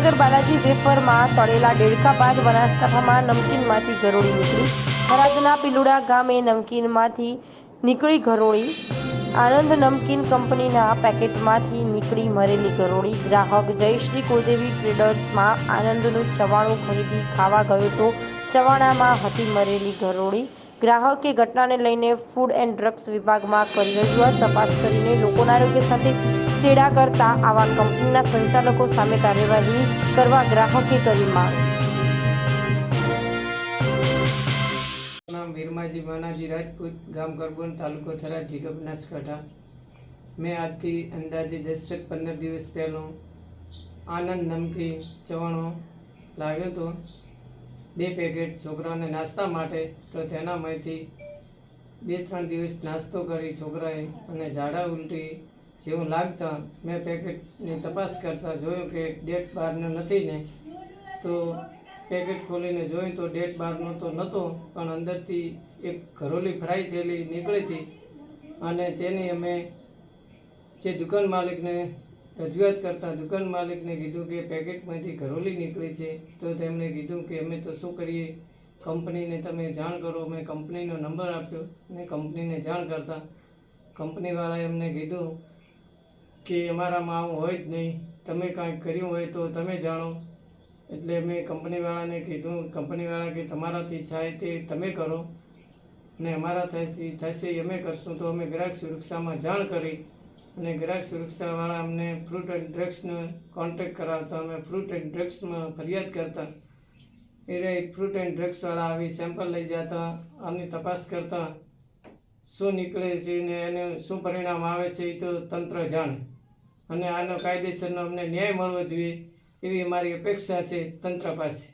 જામનગર બાલાજી વેફરમાં તળેલા દેડકા બાદ બનાસકાંઠામાં નમકીનમાંથી ગરોળી નીકળી. થરાદના પિલુડા ગામે નમકીનમાંથી નીકળી ગરોળી. આનંદ નમકીન કંપનીના પેકેટમાંથી નીકળી મરેલી ગરોળી. ગ્રાહક જયશ્રી કુલદેવી ટ્રેડર્સમાં આનંદનું ચવાણું ખરીદી ખાવા ગયો તો ચવાણામાં હતી મરેલી ગરોળી. ગ્રાહકે ઘટનાને લઈને ફૂડ એન્ડ ડ્રગ્સ વિભાગમાં કરી રજૂઆત, તપાસ કરીને લોકોના આરોગ્ય સાથે ચેડા કરતા આવા કંપનીના સંચાલકો સામે કાર્યવાહી કરવા ગ્રાહકે કરી માંગ. વીરમાજી માનાજી રાજપૂત, ગામ કરબોન તાલુકો થરા જિલ્લો બનાસકાંઠા. મેં આજથી અંદાજે દસેક પંદર દિવસ પહેલો આનંદ નમકી ચવાણો લાવ્યો હતો. બે પેકેટ છોકરાને નાસ્તા માટે તો તેનામાંથી બે ત્રણ દિવસ નાસ્તો કરી છોકરાએ અને ઝાડા ઉલટી જેવું લાગતા મેં પેકેટની તપાસ કરતા જોયું કે ડેટ બહારનો નથી ને, તો પેકેટ ખોલીને જોયું તો ડેટ બહારનો તો નહોતો, પણ અંદરથી એક ઘરોલી ફ્રાય થયેલી નીકળી હતી અને તેની અમે જે દુકાન માલિકને રજૂઆત કરતા દુકાન માલિકને કીધું કે પેકેટમાંથી ઘરોલી નીકળી છે. તો તેમણે કીધું કે અમે તો શું કરીએ? કંપનીને તમે જાણ કરો. મેં કંપનીનો નંબર આપ્યો અને કંપનીને જાણ કરતા કંપનીવાળાએ અમને કીધું કે અમારામાં આવું હોય જ નહીં. તમે કાંઈક કર્યું હોય તો તમે જાણો. એટલે મેં કંપનીવાળાને કીધું, કંપનીવાળા કે તમારાથી થાય તે તમે કરો. ને અમારા થશે અમે કરશું. તો અમે ગ્રાહક સુરક્ષામાં જાણ કરી. અને ગ્રાહક સુરક્ષાવાળા અમને ફ્રૂટ એન્ડ ડ્રગ્સનો કોન્ટેક્ટ કરાવતા, અમે ફ્રૂટ એન્ડ ડ્રગ્સમાં ફરિયાદ કરતા. એ રહી ફ્રૂટ એન્ડ ડ્રગ્સવાળા આવી સેમ્પલ લઈ જતા, આની તપાસ કરતા. શું નીકળે છે ને એનું શું પરિણામ આવે છે એ તો તંત્ર જાણે. અને આનો કાયદેસરનો અમને ન્યાય મળવો જોઈએ, એવી અમારી અપેક્ષા છે તંત્ર પાસે.